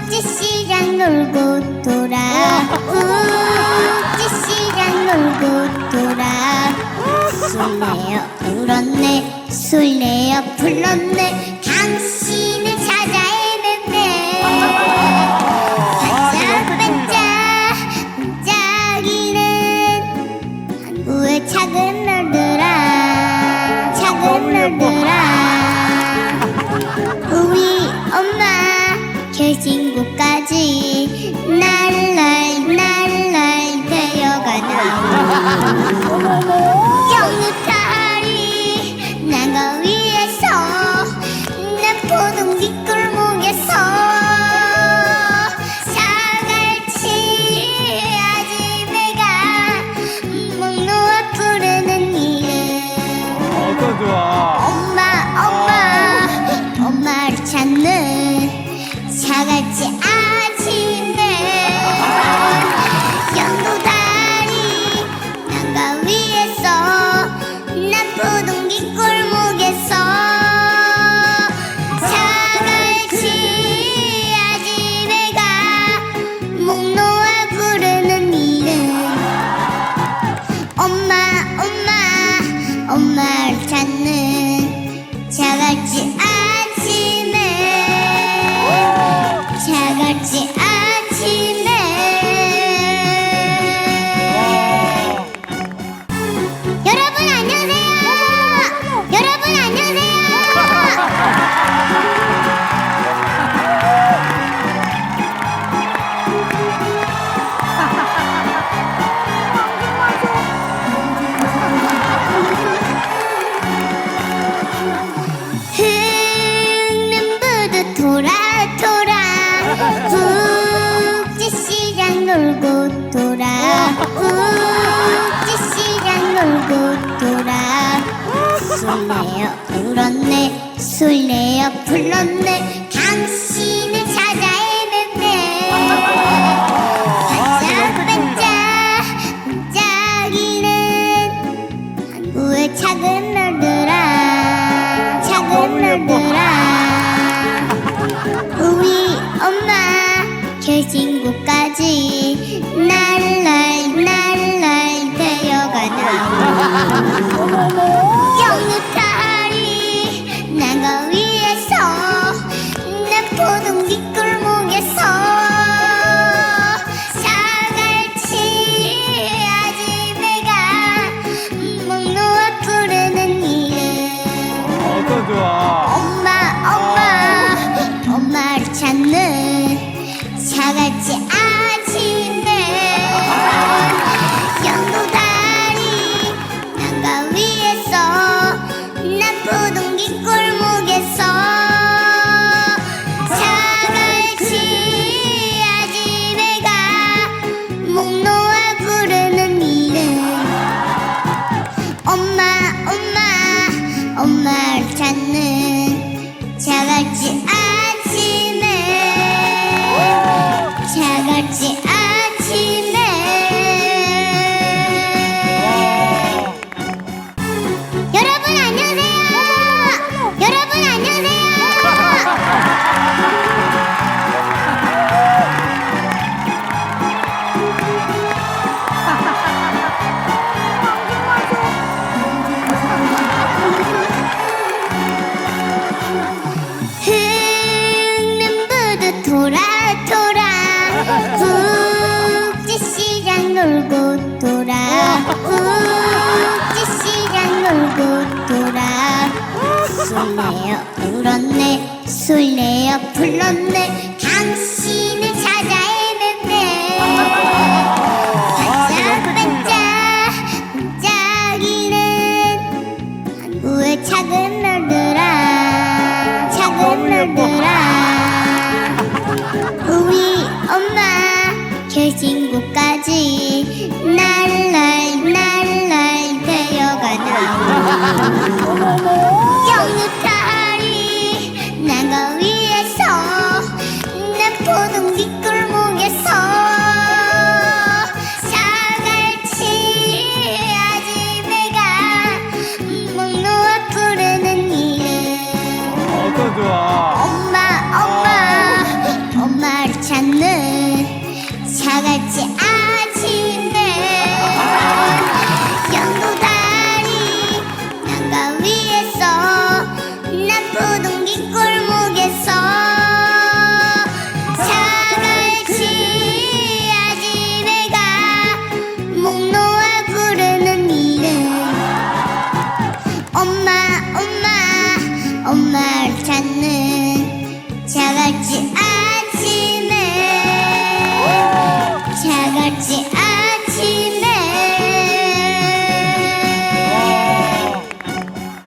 국제시장 놀고 돌아. 국제시장 놀고 돌아. 술래요. 울었네. 술래요. 불렀네. 당신은 Believe. 놀고 돌아 우찌 씨랑 놀고 돌아 술 내어 울었네. 술 내어 불렀네. 당신을 찾아 헤맸네 반짝반짝 반짝이는 항구의 작은 날들아. 작은 날들아. 우리 엄마 결진국까지. 날날 날날 되어가나 영루탈이 나가 위에서 내 포동 뒷골목에서 사갈치 아지매가 목놓아 부르는 이름 엄마 엄마 엄마를 찾는 사갈치 아. Oh that. 술래요. 울었네. 술래요. 불렀네. 당신 고동 뒷골목에서 자갈치 아줌매가 목놓 아 부르는 이름 어떤 좋아 엄마 엄마 엄마를 찾는 사갈치 简。